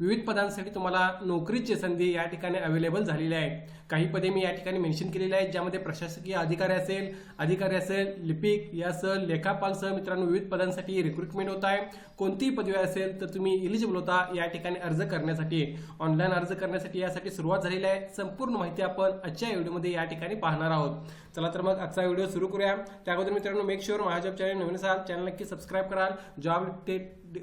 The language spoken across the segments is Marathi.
विविध पदांसाठी तुम्हाला नोकरीची संधी या ठिकाणी अवेलेबल झालेली आहे. काही पदे मी या ठिकाणी मेन्शन केलेली आहेत ज्यामध्ये प्रशासकीय अधिकारी असेल अधिकारी असेल लिपिक यासह लेखापालसह मित्रांनो विविध पदांसाठी रिक्रुटमेंट होत आहे. कोणतीही पदवी असेल तर तुम्ही इलिजिबल होता या ठिकाणी अर्ज करण्यासाठी. ऑनलाईन अर्ज करण्यासाठी यासाठी सुरुवात झालेली आहे. संपूर्ण माहिती आपण आजच्या व्हिडिओमध्ये या ठिकाणी पाहणार आहोत. चला तर मग आजचा व्हिडिओ सुरू करूया. त्या अगोदर मित्रांनो मेक शुअर माझ्या जॉब चॅनल नवीन असाल चॅनल नक्की सबस्क्राईब कराल. जॉब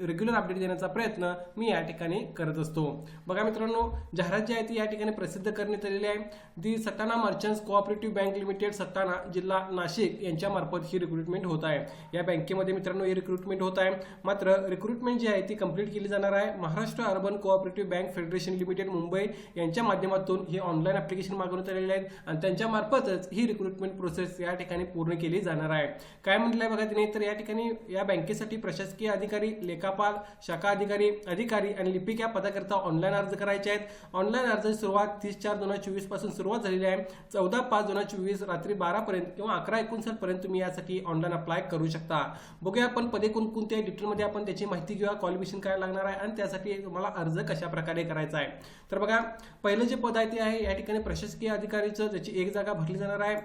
रेग्युलर अपडेट देण्याचा प्रयत्न मी या ठिकाणी करत असतो. बघा मित्रांनो जाहिरात जी आहे ती या ठिकाणी प्रसिद्ध करण्यात आलेली आहे. The Satana merchants cooperative bank limited Satana जिल्हा नाशिक यांच्या मार्फत ही रिक्रुटमेंट होत आहे. या बँकेमध्ये मित्रांनो ही रिक्रुटमेंट होत आहे. मात्र रिक्रुटमेंट जी आहे ती कंप्लीट केली जाणार आहे. Maharashtra urban cooperative bank federation limited Mumbai यांच्या माध्यमातून हे ऑनलाईन ॲप्लिकेशन मागवण्यात आलेले आहेत आणि त्यांच्या मार्फतच ही रिक्रुटमेंट प्रोसेस या ठिकाणी पूर्ण केली जाणार आहे. काय म्हटलंय बघा तिने? तर या ठिकाणी या बँकेसाठी प्रशासकीय अधिकारी लेखापाल शाखा अधिकारी अधिकारी आणि लिपिक या पदाकरिता ऑनलाईन अर्ज करायचे आहेत. ऑनलाईन अर्जाची सुरुवात तीस चार दोन हजार चोवीसपासून सुरुवात झालेली आहे. चौदा पाच दोन हजार चोवीस रात्री बारा पर्यंत किंवा अकरा एकोणसाठ पर्यंत तुम्ही यासाठी ऑनलाईन अप्लाय करू शकता. बघूया आपण पदे कोणकोणत्या डिटेलमध्ये आपण त्याची माहिती घेऊया. क्वालिफिकेशन काय लागणार आहे आणि त्यासाठी तुम्हाला अर्ज कशा प्रकारे करायचा आहे. तर बघा पहिलं जे पद आहे ते आहे या ठिकाणी प्रशासकीय अधिकारीचं त्याची एक जागा भरली जाणार आहे.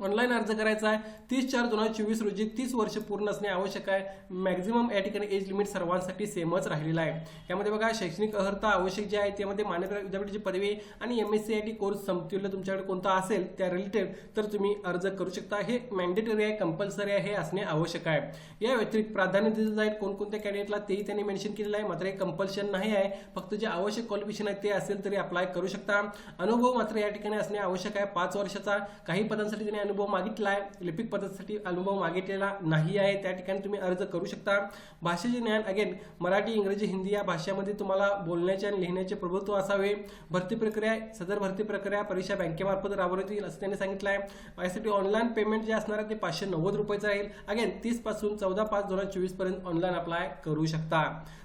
ऑनलाईन अर्ज करायचा आहे. तीस चार दोन हजार चोवीस रोजी तीस वर्ष पूर्ण असणे आवश्यक आहे. मॅक्झिमम या ठिकाणी एज लिमिट सर्वांसाठी सेमच राहिलेला आहे. यामध्ये बघा शैक्षणिक अर्हता आवश्यक जे आहे त्यामध्ये मान्यता विद्यापीठाची पदवी आणि M S C I T course समतुल्य तुमच्याकडे कोणता असेल त्या रिलेटेड तर तुम्ही अर्ज करू शकता. हे मॅन्डेटरी आहे कंपल्सरी आहे हे असणे आवश्यक आहे. या व्यतिरिक्त प्राधान्य दिलं जाईल कोणकोणत्या कॅन्डिडेटला तेही त्यांनी मेन्शन केलेलं आहे. मात्र हे कंपल्शन नाही आहे. फक्त जे आवश्यक क्वालिफिकेशन आहे ते असेल तरी अप्लाय करू शकता. अनुभव मात्र या ठिकाणी असणे आवश्यक आहे. पाच वर्षाचा काही पदांसाठी त्यांनी अनुभव मागितला आहे लिपिक पदासाठी अनुभव मागितलेला नाही आहे. त्या ठिकाणी तुम्ही अर्ज करू शकता. भाषेचे ज्ञान अगेन मराठी इंग्रजी हिंदी या भाषेमध्ये तुम्हाला बोलण्याचे आणि लिहिण्याचे प्रभुत्व असावे. भरती प्रक्रिया सदर भरती प्रक्रिया परीक्षा बँकेमार्फत राबवण्यात येईल असं त्यांनी सांगितलं आहे यासाठी ऑनलाईन पेमेंट जे असणार आहे ते पाचशे नव्वद रुपयाचं राहील. अगेन तीसपासून चौदा पाच दोन हजार चोवीसपर्यंत ऑनलाईन अप्लाय करू शकता.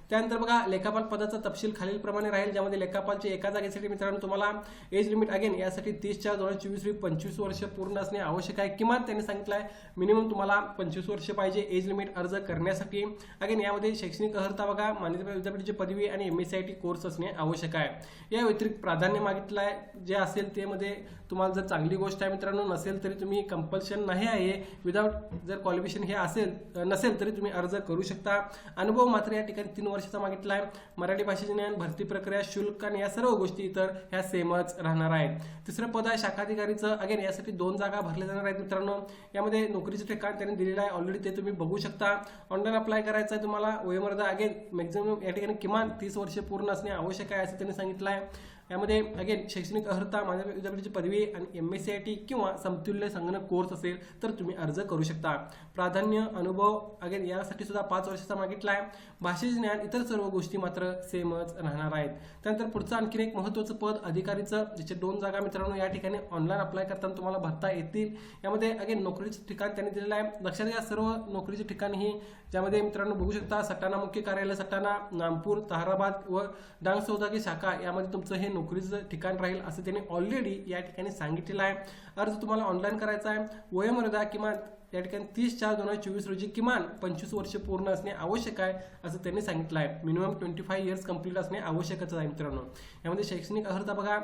त्यानंतर बघा लेखापाल पदाचा तपशील खालीलप्रमाणे राहील ज्यामध्ये लेखापालचे एका जागेसाठी मित्रांनो तुम्हाला एज लिमिट अगेन यासाठी तीस चार दोन हजार चोवीस पंचवीस वर्ष पूर्ण असणे आवश्यक आहे. किमान त्यांनी सांगितलं आहे मिनिमम तुम्हाला पंचवीस वर्ष पाहिजे एज लिमिट अर्ज करण्यासाठी. अगेन यामध्ये शैक्षणिक अर्हता बघा मान्यता विद्यापीठाची पदवी आणि M S C I T course असणे आवश्यक आहे. या व्यतिरिक्त प्राधान्य मागितलं आहे जे असेल ते मध्ये तुम्हाला जर चांगली गोष्ट आहे मित्रांनो नसेल तरी तुम्ही कंपल्शन नाही आहे. विदाऊट जर क्वालिफिकेशन हे असेल नसेल तरी तुम्ही अर्ज करू शकता. अनुभव मात्र या ठिकाणी तीन वर्षाचा मागितला आहे. मराठी भाषेचे ज्ञान भरती प्रक्रिया शुल्क आणि या सर्व गोष्टी इतर ह्या सेमच राहणार आहेत. तिसरं पद आहे शाखाधिकारीचं. अगेन यासाठी दोन जागा भरल्या जाणार आहेत मित्रांनो. यामध्ये नोकरीचं ठिकाण त्यांनी दिलेलं आहे. ऑलरेडी ते तुम्ही बघू शकता. ऑनलाईन अप्लाय करायचं आहे तुम्हाला. वयोमर्यादा अगेन मॅक्झिमम या ठिकाणी किमान तीस वर्ष पूर्ण असणे आवश्यक आहे असं त्यांनी सांगितलं आहे. यामध्ये अगेन शैक्षणिक अर्हता माझ्या विद्यापीठाची पदवी आणि M S C I T किंवा समतुल्य संगणक कोर्स असेल तर तुम्ही अर्ज करू शकता. प्राधान्य अनुभव अगेन यासाठी सुद्धा पाच वर्षाचा मागितला आहे भाषेचे ज्ञान इतर सर्व गोष्टी मात्र सेमच राहणार आहेत. त्यानंतर पुढचं आणखीन एक महत्त्वाचं पद अधिकारीचं ज्याचे दोन जागा मित्रांनो या ठिकाणी ऑनलाईन अप्लाय करताना तुम्हाला भरता येतील. यामध्ये अगेन नोकरीचं ठिकाण त्यांनी दिलेलं आहे. लक्षात घ्या सर्व नोकरीचे ठिकाण ही ज्यामध्ये मित्रांनो बघू शकता सटाणा मुख्य कार्यालय सटाणा नामपूर ताहराबाद व डांग सौदागी शाखा यामध्ये तुमचं हे नोकरीचं ठिकाण राहील असं त्यांनी ऑलरेडी या ठिकाणी सांगितलेलं आहे. अर्ज तुम्हाला ऑनलाईन करायचा आहे. वयोमर्यादा किमान या ठिकाणी तीस चार दोन हजार चोवीस रोजी किमान पंचवीस वर्ष पूर्ण असणे आवश्यक आहे असं त्यांनी सांगितलं आहे. Minimum twenty five years complete असणे आवश्यकच आहे मित्रांनो. यामध्ये शैक्षणिक अर्हता बघा.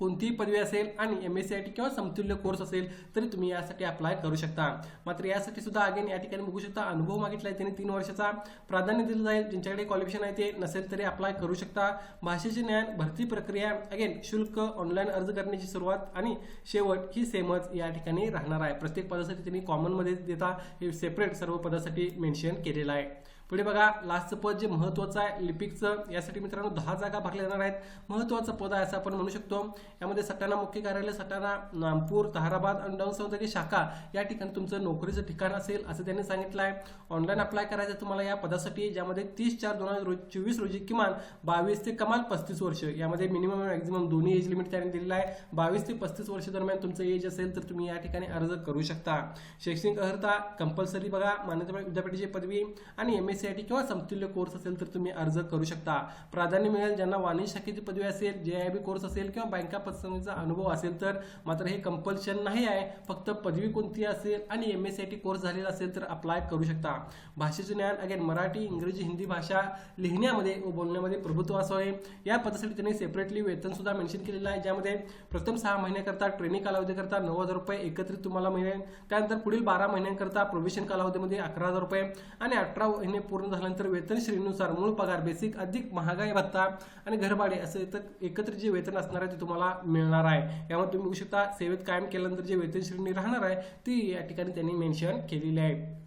कोणतीही पदवी असेल आणि M S C I T किंवा समतुल्य कोर्स असेल तरी तुम्ही यासाठी अप्लाय करू शकता. मात्र यासाठी सुद्धा अगेन या ठिकाणी बघू शकता अनुभव मागितला आहे त्यांनी तीन वर्षाचा. प्राधान्य दिलं जाईल ज्यांच्याकडे क्वालिफिकेशन आहे ते नसेल तरी अप्लाय करू शकता. भाषेचे ज्ञान भरती प्रक्रिया अगेन शुल्क ऑनलाईन अर्ज करण्याची सुरुवात आणि शेवट ही सेमच या ठिकाणी राहणार आहे. प्रत्येक पदासाठी त्यांनी कॉमनमध्ये देता हे सेपरेट सर्व पदासाठी मेन्शन केलेलं आहे. पुढे बघा लास्टचं पद जे महत्त्वाचं आहे लिपिकचं यासाठी मित्रांनो दहा जागा भरल्या जाणार आहेत. महत्त्वाचं पद आहे असं आपण म्हणू शकतो. यामध्ये सटाणा मुख्य कार्यालय सटाणा नामपूर ताहराबाद आणि डौसौदगी शाखा या ठिकाणी तुमचं नोकरीचं ठिकाण असेल असं त्यांनी सांगितलं आहे. ऑनलाईन अप्लाय करायचं तुम्हाला या पदासाठी ज्यामध्ये तीस चार दोन हजार चोवीस रोजी किमान बावीस ते कमाल पस्तीस वर्ष यामध्ये मिनिमम मॅक्झिमम दोन्ही एज लिमिट त्यांनी दिलेलं आहे. बावीस ते पस्तीस वर्ष दरम्यान तुमचं एज असेल तर तुम्ही या ठिकाणी अर्ज करू शकता. शैक्षणिक अर्हता कंपल्सरी बघा मान्यता विद्यापीठाची पदवी आणि M S C I T किंवा समतुल्य कोर्स असेल तर तुम्ही अर्ज करू शकता. प्राधान्य मिळेल ज्यांना वाणिज्य शाखेची पदवी असेल जे आय बी कोर्स असेल किंवा बँका पसंतीचा अनुभव असेल तर मात्र हे कंपल्शन नाही आहे. फक्त पदवी कोणती असेल आणि M S C I T course झालेला असेल तर अप्लाय करू शकता. भाषेचे ज्ञान अगेन मराठी इंग्रजी हिंदी भाषा लिहिण्यामध्ये व बोलण्यामध्ये प्रभुत्व असावे. या पदासाठी त्यांनी सेपरेटली वेतन सुद्धा मेन्शन केलेलं आहे ज्यामध्ये प्रथम सहा महिन्याकरता ट्रेनिंग कालावधीकरता नऊ हजार रुपये एकत्रित तुम्हाला मिळेल. त्यानंतर पुढील बारा महिन्यांकरता प्रोव्हिशन कालावधीमध्ये अकरा हजार रुपये आणि अठरा महिने पूर्ण झाल्यानंतर वेतन श्रेणीनुसार मूळ पगार बेसिक अधिक महागाई भत्ता आणि घरभाडे असे तर एकत्र जे वेतन असणार आहे ते तुम्हाला मिळणार आहे. यामध्ये तुम्ही बघू शकता सेवेत कायम केल्यानंतर जे वेतन श्रेणी राहणार आहे ती या ठिकाणी त्यांनी मेन्शन केलेली आहे.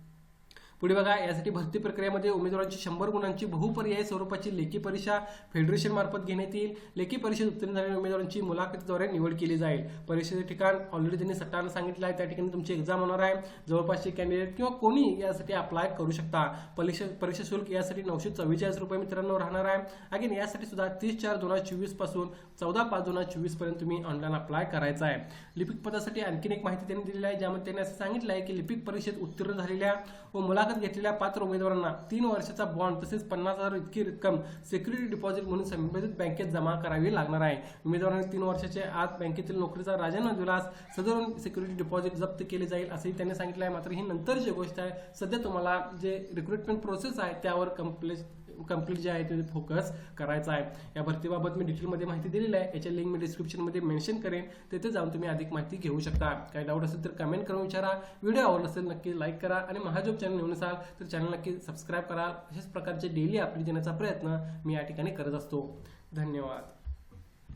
पुढे बघा यासाठी भरती प्रक्रियेमध्ये उमेदवारांची शंभर गुणांची बहुपर्यायी स्वरूपाची लेखी परीक्षा फेडरेशन मार्फत घेण्यात येईल. लेखी परीक्षेत उत्तीर्ण झालेल्या उमेदवारांची मुलाखतीद्वारे निवड केली जाईल. परीक्षेचे ठिकाण ऑलरेडी त्यांनी सट्टानं सांगितलं आहे. त्या ठिकाणी तुमची एक्झाम होणार आहे. जवळपासचे कॅन्डिडेट किंवा कोणी यासाठी अप्लाय करू शकता. परीक्षा परीक्षा शुल्क यासाठी नऊशे चव्वेचाळीस रुपये मित्रांनो राहणार आहे. अगेन यासाठी सुद्धा तीस चार दोन हजार चोवीसपासून चौदा पाच दोन हजार चोवीसपर्यंत तुम्ही ऑनलाईन अप्लाय करायचा आहे. लिपिक पदासाठी आणखीन एक माहिती त्यांनी दिलेली आहे ज्यामध्ये त्यांनी असं सांगितलं आहे की लिपिक परीक्षेत उत्तीर्ण झालेल्या व मुलाखत घेतलेल्या पात्र उमेदवारांना तीन वर्षाचा बॉन्ड तसेच पन्नास हजार इतकी रक्कम सिक्युरिटी डिपॉझिट म्हणून संबंधित बँकेत जमा करावी लागणार आहे. उमेदवारांनी तीन वर्षाच्या आत बँकेतील नोकरीचा राजीनामा दिलास सदर सिक्युरिटी डिपॉझिट जप्त केले जाईल असंही त्यांनी सांगितलं आहे. मात्र ही नंतरची गोष्ट आहे. सध्या तुम्हाला जे रिक्रुटमेंट प्रोसेस आहे त्यावर कंप्लेट कंप्लीट जे आहे ते फोकस करायचा आहे. या भरतीबाबत मी डिटेलमध्ये माहिती दिलेली आहे. याच्या लिंक मी डिस्क्रिप्शनमध्ये मेन्शन करेन. तिथे जाऊन तुम्ही अधिक माहिती घेऊ शकता. काही डाऊट असेल तर कमेंट करून विचारा. व्हिडिओ आवडला असेल नक्की लाईक करा आणि महाजॉब चॅनल येऊन असाल तर चॅनल नक्की सबस्क्राईब करा. अशाच प्रकारचे डेली अपडेट देण्याचा प्रयत्न मी या ठिकाणी करत असतो. धन्यवाद.